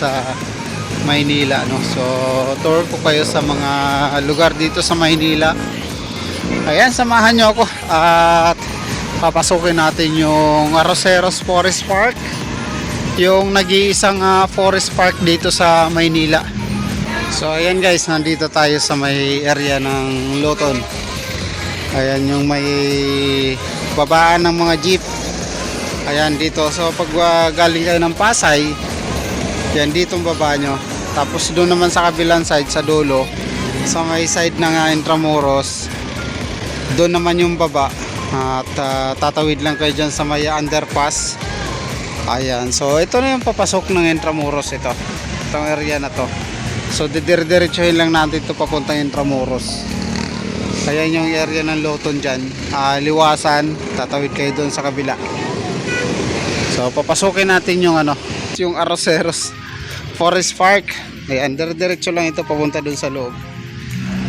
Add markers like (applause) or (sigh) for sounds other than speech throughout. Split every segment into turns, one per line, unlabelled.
Sa Maynila no. So tour ko kayo sa mga lugar dito sa Maynila. Ayan, samahan nyo ako at papasukin natin yung Arroceros Forest Park. Yung nag-iisang ah, forest park dito sa Maynila. So ayan guys, nandito tayo sa may area ng Loton. Ayan yung may babaan ng mga jeep. Ayan dito. So pag ah, galing kayo ng Pasay, yan dito ang baba nyo. Tapos doon naman sa kabilang side, sa dulo, sa may side ng ah, Intramuros, doon naman yung baba. At ah, tatawid lang kayo dyan sa may underpass. Ayan. So ito na yung papasok ng Intramuros ito. Itong area na to. So didir-diretsuhin lang natin ito papuntang Intramuros. Ayan yung area ng Loton dyan. Ah, liwasan. Tatawid kayo doon sa kabila. So papasukin natin yung ano, yung Arroceros Forest Park. Ayan, dire-diretso lang ito papunta doon sa loob.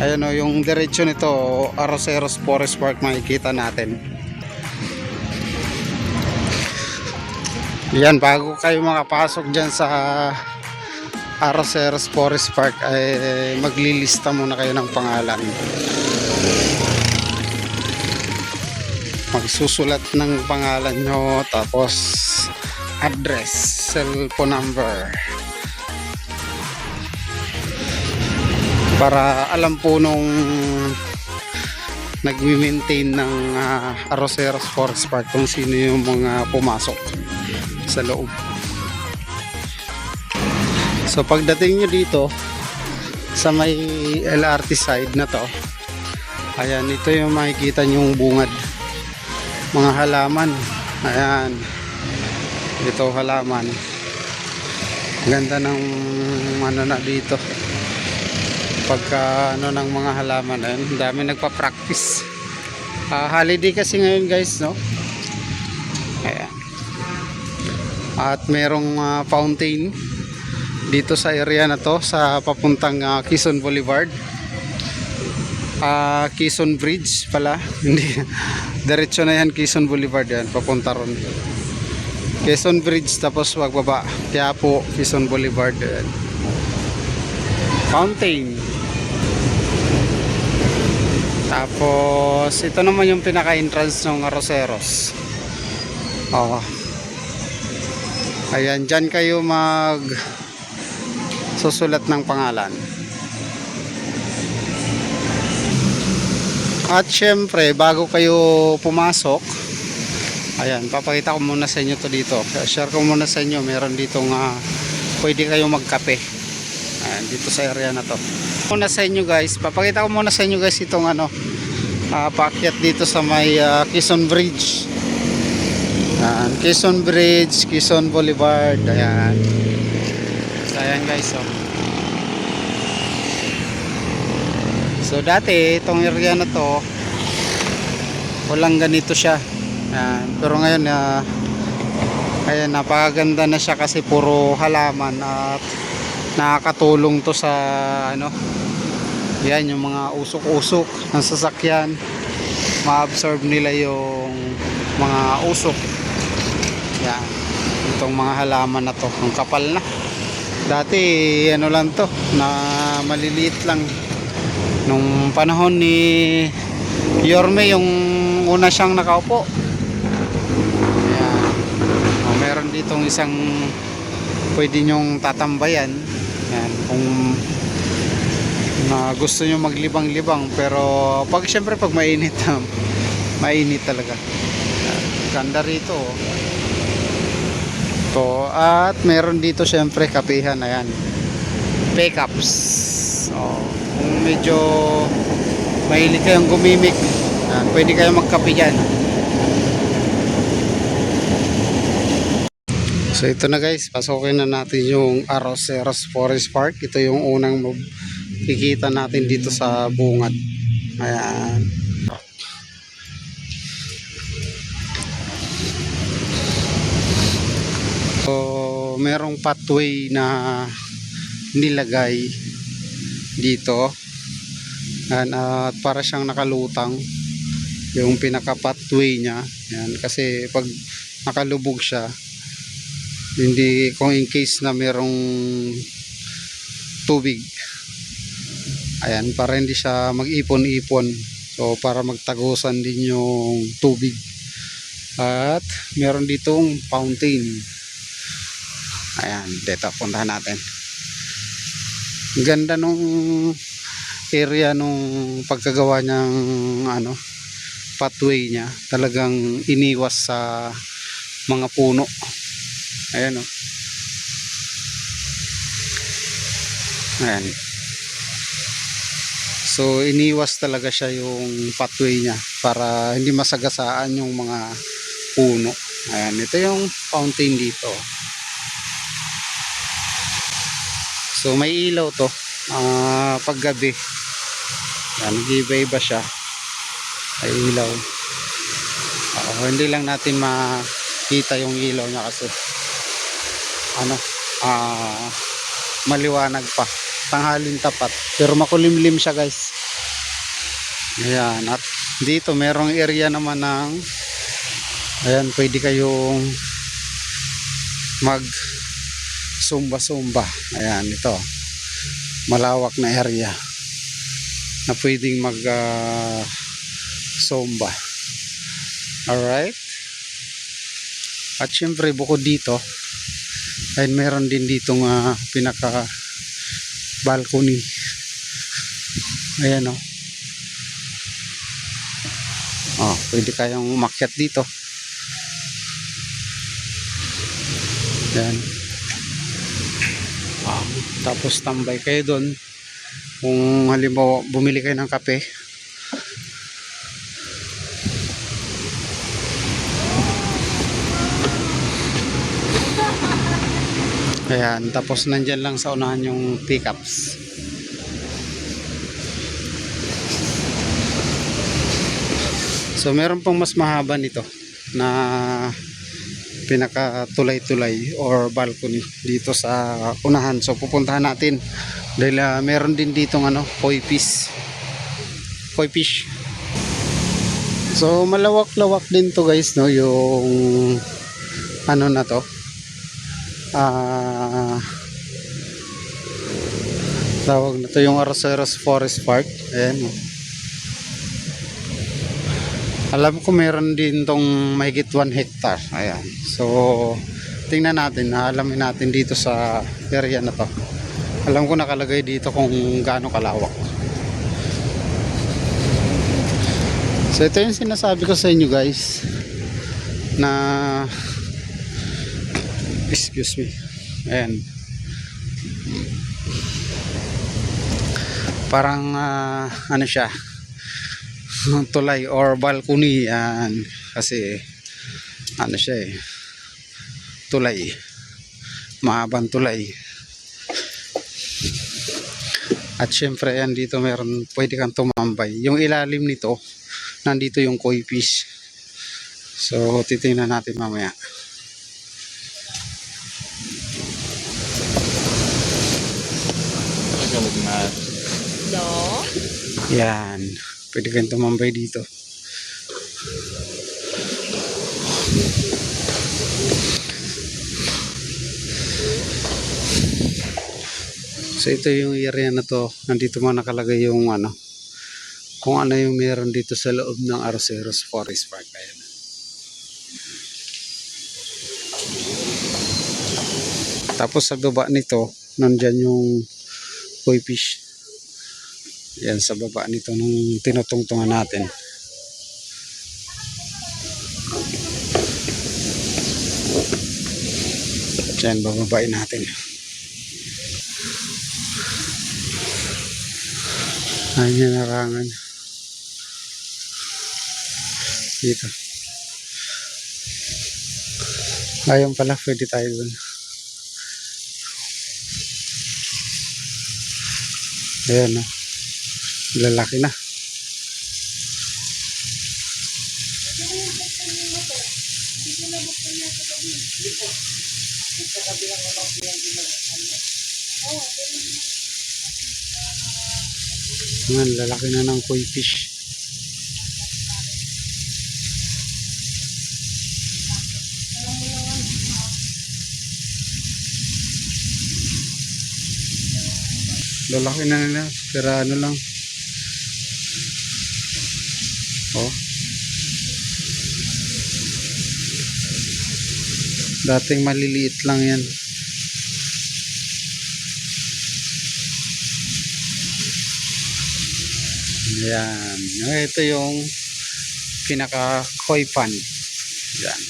Ayan o, yung diretso nito, Arroceros Forest Park makikita natin. Yan, bago kayo makapasok dyan sa Arroceros Forest Park, ay maglilista muna kayo ng pangalan. Magsusulat ng pangalan nyo, tapos address, cellphone number. Para alam po nung nagmi-maintain ng uh, Arroceros Forest Park kung sino yung mga pumasok sa loob. So pagdating nyo dito sa may LRT side na to, ayan, ito yung makikita nyong bungad. Mga halaman. Ayan. Ito halaman. Ganda ng ano na dito. Pagka ano ng mga halaman, ang dami nagpa-practice. Ah, holiday kasi ngayon guys, no? Ayan. At merong ah, fountain dito sa area na to sa papuntang ah, Quezon Boulevard. Ah, Quezon Bridge pala. (laughs) Hindi diretso na yan Quezon Boulevard yan papunta ron. Quezon Bridge tapos wagbaba. Quiapo, Quezon Boulevard yan. Fountain. Tapos ito naman yung pinaka-entrance ng Arroceros. Oh. Ayan, dyan kayo mag susulat ng pangalan. At syempre, bago kayo pumasok, ayan, papakita ko muna sa inyo to dito. Share ko muna sa inyo, meron dito nga pwede kayo magkape. Dito sa area na to. Muna sa inyo guys, papakita ko muna sa inyo guys itong ano, uh, paakyat dito sa may uh, Quezon Bridge. Ayan, Quezon Bridge, Quezon Boulevard, ayan. So, ayan guys, oh. So dati itong area na to walang ganito siya. Ayan. Pero ngayon uh, ayan napakaganda na siya kasi puro halaman at nakakatulong to sa ano yan yung mga usok-usok ng sasakyan. Ma-absorb nila yung mga usok. Yan itong mga halaman na to. Ang kapal na. Dati ano lang to na maliliit lang. Nung panahon ni Yorme yung una siyang nakaupo. Ayan. O, meron ditong isang pwede nyong tatambayan. Ayan. Kung na gusto nyo maglibang-libang pero pag syempre pag mainit (laughs) mainit talaga. Ganda rito oh. to at meron dito syempre kapihan ayan. Pickups. Oh kung medyo mahilig kayong gumimik pwede kayong magkape dyan so ito na guys. Pasukin na natin yung Arroceros Forest Park. Ito yung unang makikita natin dito sa bungad. Ayan. So merong pathway na nilagay dito. Yan, at para siyang nakalutang yung pinaka pathway niya. Yan kasi pag nakalubog siya Hindi, kung in case na merong tubig. Ayan, para hindi siya mag-ipon-ipon. So, para magtagusan din yung tubig. At, meron ditong fountain. Ayan, dito, puntahan natin. Ganda nung area nung pagkagawa niyang ano, pathway niya. Talagang iniwas sa mga puno. Ayan o. Ayan. So iniwas talaga siya yung pathway niya para hindi masagasaan yung mga puno. Ayan, ito yung fountain dito. So may ilaw to ah paggabi. Ayan, nag-iba-iba siya. May ilaw. Oo, hindi lang natin makita yung ilaw niya kasi ano ah maliwanag pa. Tanghalin tapat. Pero makulimlim siya guys. Ayan at dito merong area naman ng ayan pwede kayong mag sumba sumba ayan ito. Malawak na area na pwedeng mag ah, sumba. Alright? At syempre bukod dito ay meron din ditong ah, pinaka balcony. Ayan o oh. pwede kayong umakyat dito. Ayan. Ah, tapos tambay kayo doon kung halimbawa bumili kayo ng kape Ayan, tapos nandyan lang sa unahan yung pickups. So meron pong mas mahaba nito na pinaka tulay-tulay or balcony dito sa unahan. So pupuntahan natin dahil ah, meron din ditong ano, koi fish. Koi fish. So malawak-lawak din to guys no yung ano na to ah tawag na to yung Arceros Forest Park. Ayan. Alam ko meron din tong mahigit 1 hectare. Ayan. So tingnan natin. Alamin natin dito sa area na to. Alam ko nakalagay dito kung gaano kalawak. So ito yung sinasabi ko sa inyo guys na excuse me. Ayan. Parang ah, ano siya? (laughs) Tulay or balcony yan kasi ano siya eh. Tulay. Mahabang tulay. At syempre yan dito meron pwede kang tumambay. Yung ilalim nito nandito yung koi fish so titingnan natin mamaya
No?
Yan. Pwede kang tumambay dito. So ito yung area na to. Nandito mo nakalagay yung ano. Kung ano yung meron dito sa loob ng Arceros Forest Park. Ayan. Tapos sa baba nito, nandyan yung koi fish. Yan sa baba nito nung tinutungtungan natin. Yan, bababain natin. Ayan narangan. Dito. Ayun pala, pwede tayo dun. Ayan, no? Lalaki na. Ayan, lalaki na ng koi fish. Lalaki na nila. Pero ano lang. Oh. Dating maliliit lang yan. Yan. Ito yung pinaka koi pan. Yan.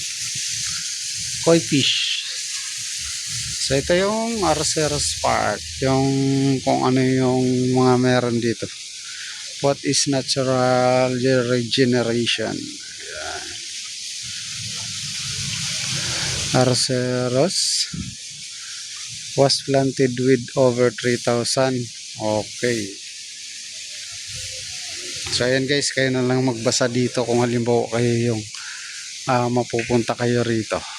Koi fish. So ito yung Arceros Park. Yung kung ano yung mga meron dito. What is natural regeneration? Arceros was planted with over 3,000. Okay. So ayan guys, kayo na lang magbasa dito kung halimbawa kayo yung ah, mapupunta kayo rito.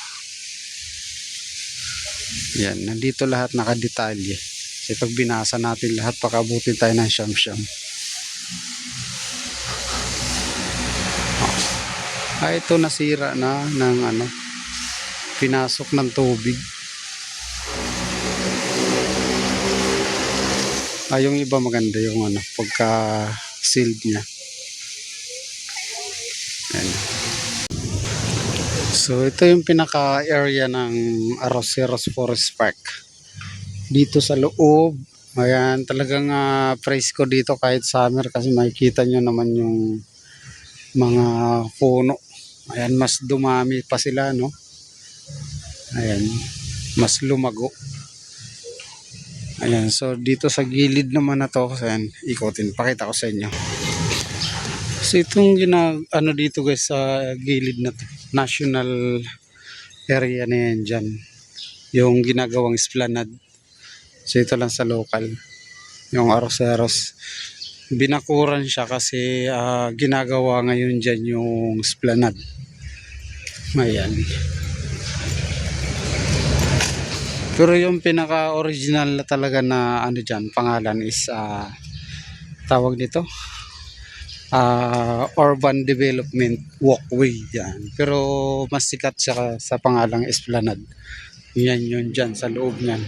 Yan, nandito lahat nakadetalye. Kasi pag binasa natin lahat, pakabutin tayo ng siyam-siyam. Ah, ito nasira na ng ano, pinasok ng tubig. Ah, yung iba maganda yung ano, pagka sealed niya. So, ito yung pinaka-area ng Arroceros Forest Park. Dito sa loob, ayan, talagang uh, price ko dito kahit summer kasi makikita nyo naman yung mga puno. Ayan, mas dumami pa sila, no? Ayan, mas lumago. Ayan, so dito sa gilid naman na to, ayan, ikotin, pakita ko sa inyo. So itong gina, ano dito guys sa gilid na to, national area na yan dyan. Yung ginagawang esplanade. So ito lang sa local. Yung Arroceros. Binakuran siya kasi ah, ginagawa ngayon dyan yung esplanade. Ayan. Pero yung pinaka-original na talaga na ano dyan, pangalan is ah, tawag nito ah, Urban Development Walkway yan. Pero mas sikat siya sa pangalang Esplanade. Yan yun dyan sa loob niyan.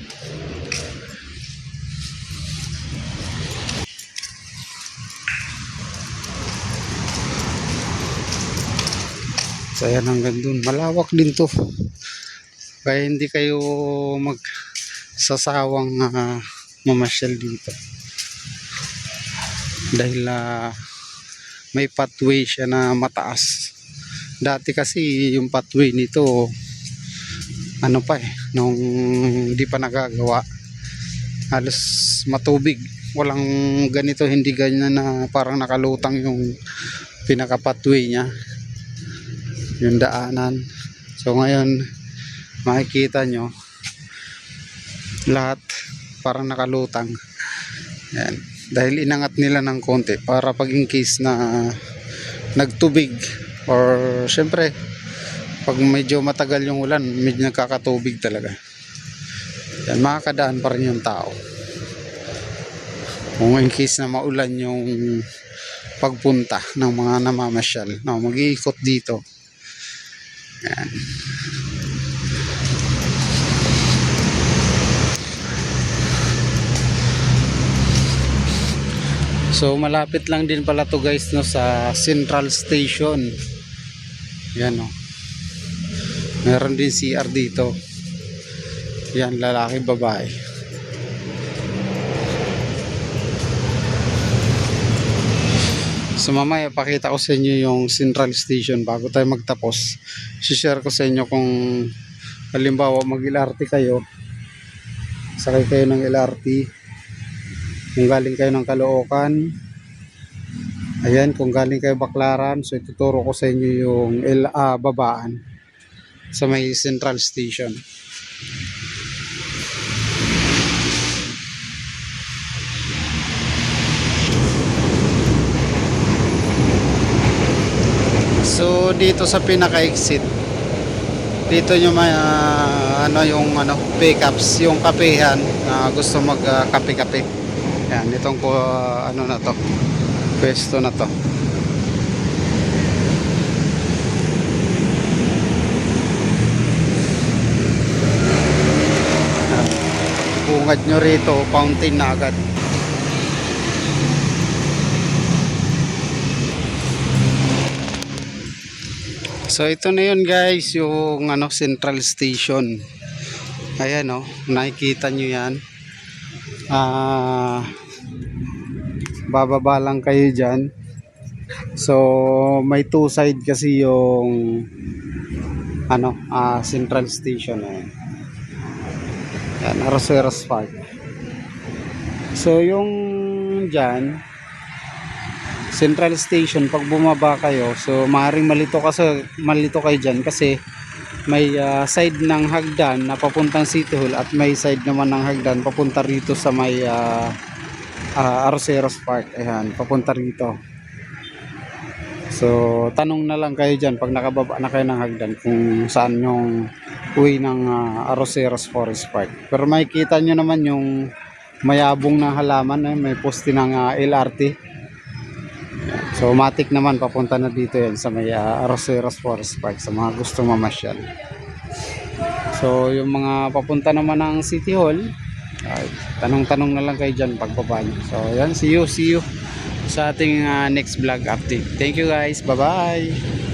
So ayan hanggang dun. Malawak din to. Kaya hindi kayo magsasawang uh, mamasyal dito. Dahil ah, may pathway siya na mataas. Dati kasi yung pathway nito ano pa eh, nung hindi pa nagagawa halos matubig. Walang ganito, hindi ganyan na parang nakalutang yung pinaka pathway niya. Yung daanan. So ngayon, makikita nyo lahat parang nakalutang. Yan dahil inangat nila ng konti para pag in case na nagtubig or syempre pag medyo matagal yung ulan medyo nagkakatubig talaga. Yan makakadaan pa rin yung tao. Kung in case na maulan yung pagpunta ng mga namamasyal. No, mag-iikot dito. Yan So malapit lang din pala to guys no sa Central Station. Yan oh. Meron din CR dito. Yan lalaki babae. So mamaya pakita ko sa inyo yung Central Station bago tayo magtapos. Si-share ko sa inyo kung halimbawa mag-LRT kayo. Sakay kayo ng LRT kung galing kayo ng Caloocan ayan kung galing kayo Baklaran so ituturo ko sa inyo yung L ah, babaan sa may central station. So dito sa pinaka exit dito nyo may ah, ano yung ano pickups yung kapehan na gusto mag ah, kape-kape yan, itong uh, ano na to. Pwesto na to. Bungad nyo rito, fountain na agad. So ito na yun guys, yung ano, Central Station. Ayan o, oh, nakikita nyo yan. Ah bababa lang kayo dyan. So may two side kasi yung ano ah Central Station eh. Yan, Arroceros Park. So yung dyan Central Station pag bumaba kayo so maaaring malito kasi malito kayo diyan kasi may ah, side ng hagdan na papuntang City Hall at may side naman ng hagdan papunta rito sa may uh, Arroceros Park. Ayan papunta rito. So tanong na lang kayo diyan pag nakababa na kayo ng hagdan kung saan yung uwi ng ah, Arroceros Forest Park. Pero makikita nyo naman yung mayabong na halaman eh, may poste ng ah, LRT So matik naman papunta na dito yan sa may uh, Arroceros Forest Park sa mga gusto mamasyal. So yung mga papunta naman ng City Hall, tanong-tanong na lang kayo dyan pagbaba nyo. So yan, see you, see you sa ating uh, next vlog update. Thank you guys, bye bye!